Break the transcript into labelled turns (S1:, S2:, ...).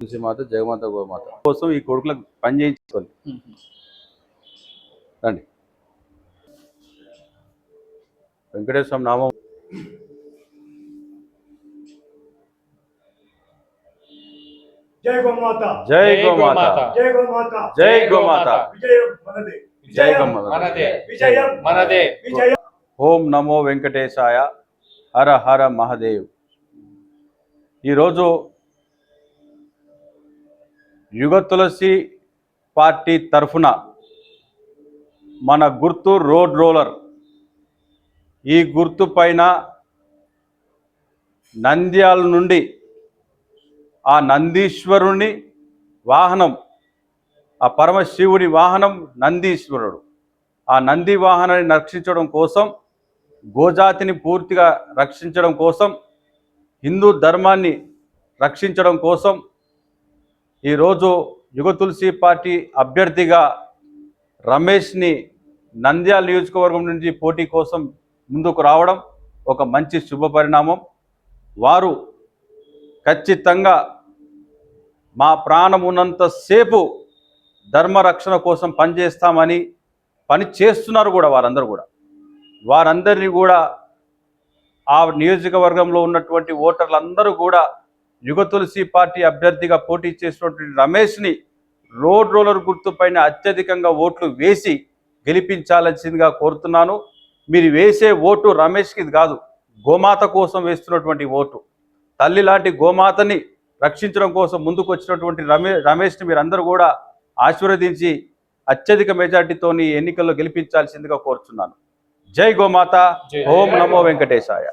S1: తులసి మాత జగమాత గోమాత. కోసం ఈ కొడుకులకు పని చేయించుకోవాలి. రండి. వెంకటేశ్వర నామం.
S2: జై గోమాత.
S1: జై గోమాత.
S2: జై గోమాత.
S1: జై గోమాత.
S2: విజయం మనదే.
S1: జై
S2: విజయం
S1: గోమాత.
S3: మనదే.
S2: విజయం
S3: మనదే.
S2: విజయం.
S1: ఓం నమో వెంకటేశాయ. హర హర మహదేవ్. ఈరోజు యుగ తులసి పార్టీ తరఫున మన గుర్తు రోడ్ రోలర్ ఈ గుర్తు పైన నంద్యాల నుండి ఆ నందీశ్వరుని వాహనం ఆ పరమశివుని వాహనం నందీశ్వరుడు. ఆ నంది వాహనాన్ని రక్షించడం కోసం గోజాతిని పూర్తిగా రక్షించడం కోసం హిందూ ధర్మాన్ని రక్షించడం కోసం ఈరోజు యుగ తులసి పార్టీ అభ్యర్థిగా రమేష్ని నంద్యాల నియోజకవర్గం నుంచి పోటీ కోసం ముందుకు రావడం ఒక మంచి శుభ పరిణామం. వారు ఖచ్చితంగా మా ప్రాణం ఉన్నంతసేపు ధర్మరక్షణ కోసం పనిచేస్తామని పని చేస్తున్నారు కూడా వారందరూ కూడా. వారందరినీ కూడా ఆ నియోజకవర్గంలో ఉన్నటువంటి ఓటర్లందరూ కూడా యుగ తులసి పార్టీ అభ్యర్థిగా పోటీ చేసినటువంటి రమేష్ని రోడ్ రోలర్ గుర్తుపైన అత్యధికంగా ఓట్లు వేసి గెలిపించాల్సిందిగా కోరుతున్నాను. మీరు వేసే ఓటు రమేష్కి కాదు గోమాత కోసం వేస్తున్నటువంటి ఓటు. తల్లి లాంటి గోమాతని రక్షించడం కోసం ముందుకు వచ్చినటువంటి రమే రమేష్ని మీరందరూ కూడా ఆశీర్వదించి అత్యధిక మెజార్టీతోని ఎన్నికల్లో గెలిపించాల్సిందిగా కోరుచున్నాను. జై గోమాత ఓం నమో వెంకటేశాయ.